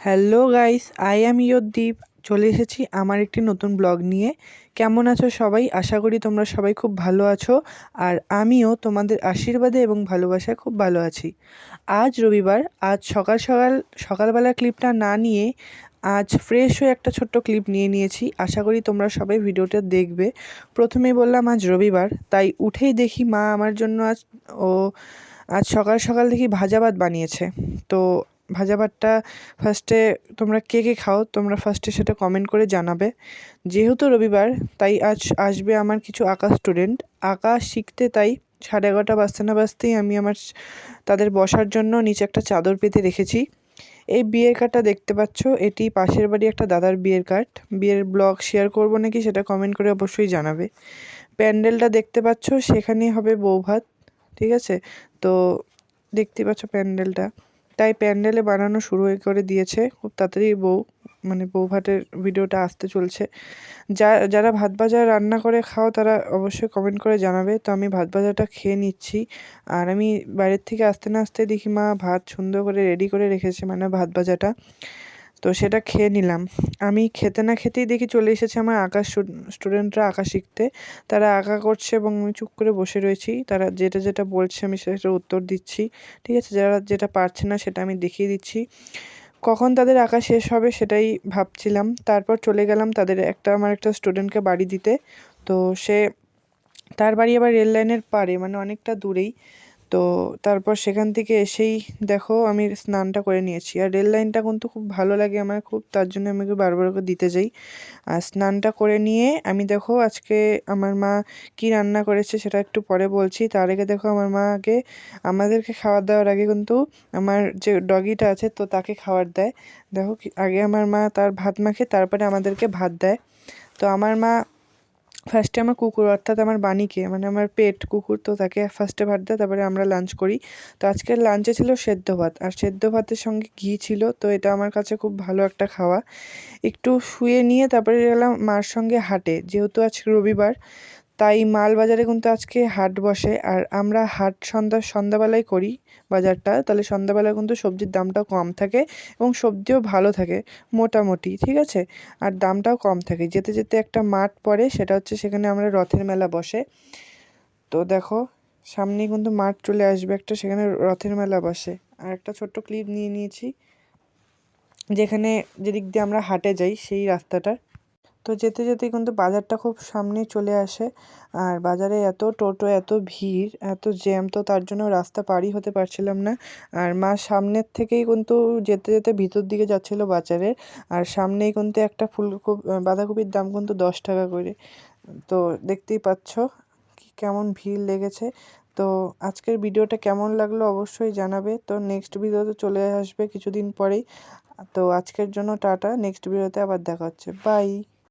Hello guys, I am your দ্বীপ চলে এসেছি আমার একটি নতুন ব্লগ নিয়ে। কেমন আছো সবাই? আশা করি তোমরা সবাই খুব ভালো আছো। আর আমিও তোমাদের আশীর্বাদে এবং ভালোবাসায় খুব ভালো আছি। আজ রবিবার, আজ সকাল সকাল সকালবেলা ক্লিপটা না নিয়ে আজ ফ্রেশ হয়ে একটা ছোট্ট ক্লিপ নিয়ে নিয়েছি। আশা করি তোমরা সবাই ভিডিওটা দেখবে। প্রথমেই বললাম আজ রবিবার, তাই উঠেই দেখি মা আমার জন্য আজ, ও আজ সকাল সকাল দেখি ভাজা ভাত বানিয়েছে। তো ভাজা ভাতটা ফার্স্টে তোমরা কে কে খাও, তোমরা ফার্স্টে সেটা কমেন্ট করে জানাবে। যেহেতু রবিবার, তাই আজ আসবে আমার কিছু আঁকা স্টুডেন্ট আঁকা শিখতে তাই সাড়ে এগারোটা বাজতে না বাজতেই আমি আমার তাদের বসার জন্য নিচে একটা চাদর পেতে রেখেছি। এই বিয়ের কার্ডটা দেখতে পাচ্ছ, এটি পাশের বাড়ি একটা দাদার বিয়ের কার্ড বিয়ের ব্লগ শেয়ার করব নাকি সেটা কমেন্ট করে অবশ্যই জানাবে। প্যান্ডেলটা দেখতে পাচ্ছ, সেখানেই হবে বৌভাত, ঠিক আছে? তো দেখতে পাচ্ছ প্যান্ডেলটা তাই প্যান্ডেলে বানানো শুরু করে দিয়েছে। খুব তাড়াতাড়ি বউ মানে বউ ভাতের ভিডিওটা আসতে চলছে। যা, যারা ভাত ভাজা রান্না করে খাও তারা অবশ্যই কমেন্ট করে জানাবে। তো আমি ভাত ভাজাটা খেয়ে নিচ্ছি। আর আমি বাইরের থেকে আসতে না আসতে দেখি মা ভাত সুন্দর করে রেডি করে রেখেছে মানে ভাত ভাজাটা। তো সেটা খেয়ে নিলাম। আমি খেতে না খেতেই দেখি চলে এসেছে আমার আঁকা স্টুডেন্টরা আঁকা শিখতে। তারা আঁকা করছে এবং আমি চুপ করে বসে রয়েছি। তারা যেটা যেটা বলছে আমি সেটার উত্তর দিচ্ছি। ঠিক আছে? যারা যেটা পারছে না সেটা আমি দেখিয়ে দিচ্ছি। কখন তাদের আঁকা শেষ হবে সেটাই ভাবছিলাম। তারপর চলে গেলাম তাদের একটা, আমার একটা স্টুডেন্টকে বাড়ি দিতে। তো সে, তার বাড়ি আবার রেল লাইনের পারে মানে অনেকটা দূরেই। তো তারপর সেখান থেকে এসেই দেখো আমি স্নানটা করে নিয়েছি। আর রেল লাইনটা কিন্তু খুব ভালো লাগে আমার খুব, তার জন্য আমি বারবার করে দিতে যাই। আর স্নানটা করে নিয়ে আমি দেখো আজকে আমার মা কি রান্না করেছে সেটা একটু পরে বলছি। তার আগে দেখো আমার মা আগে আমাদেরকে খাবার দেওয়ার আগে কিন্তু আমার যে ডগিটা আছে তো তাকে খাবার দেয়। দেখো আগে আমার মা তার ভাত মাখে, তারপরে আমাদেরকে ভাত দেয়। তো আমার মা ফার্স্টে আমার কুকুর, অর্থাৎ আমার বাণীকে মানে আমার পেট, কুকুর তো তাকে ফার্স্টে ভাত দেয় তারপরে আমরা লাঞ্চ করি। তো আজকের লাঞ্চে ছিল সেদ্ধ ভাত, আর সেদ্ধ ভাতের সঙ্গে ঘি ছিল, তো এটা আমার কাছে খুব ভালো একটা খাওয়া। একটু শুয়ে নিয়ে তারপরে গেলাম মার সঙ্গে হাটে, যেহেতু আজকে রবিবার তাই মাল বাজারে কিন্তু আজকে হাট বসে। আর আমরা হাট সন্ধ্যা, সন্ধ্যাবেলায় করি বাজারটা। তাহলে সন্ধ্যাবেলায় কিন্তু সবজির দামটাও কম থাকে এবং সবজিও ভালো থাকে, মোটামুটি, ঠিক আছে? আর দামটাও কম থাকে। যেতে যেতে একটা মাঠ পড়ে, সেটা হচ্ছে সেখানে আমরা রথের মেলা বসে। তো দেখো, সামনেই কিন্তু মাঠ চলে আসবে একটা, সেখানে রথের মেলা বসে। আর একটা ছোট্ট ক্লিপ নিয়ে নিয়েছি। যেখানে যেদিক দিয়ে আমরা হাটে যাই, সেই রাস্তাটার। তো যেতে যেতে কিন্তু বাজারটা খুব সামনেই চলে আসে। আর বাজারে এত টোটো, এত ভিড়, এত জ্যাম, তো তার জন্য রাস্তা পারই হতে পারছিলাম না। আর মা সামনের থেকেই কিন্তু যেতে যেতে ভিতর দিকে যাচ্ছিল বাজারে। আর সামনেই কিন্তু একটা ফুলকপি বাঁধাকপির দাম কিন্তু দশ টাকা করে। তো দেখতেই পাচ্ছ কেমন ভিড় লেগেছে। তো আজকের ভিডিওটা কেমন লাগল অবশ্যই জানাবে। তো নেক্সট ভিডিওতে চলে আসবে কিছুদিন পরেই। তো আজকের জন্য টাটা। নেক্সট ভিডিওতে আবার দেখা হচ্ছে। বাই।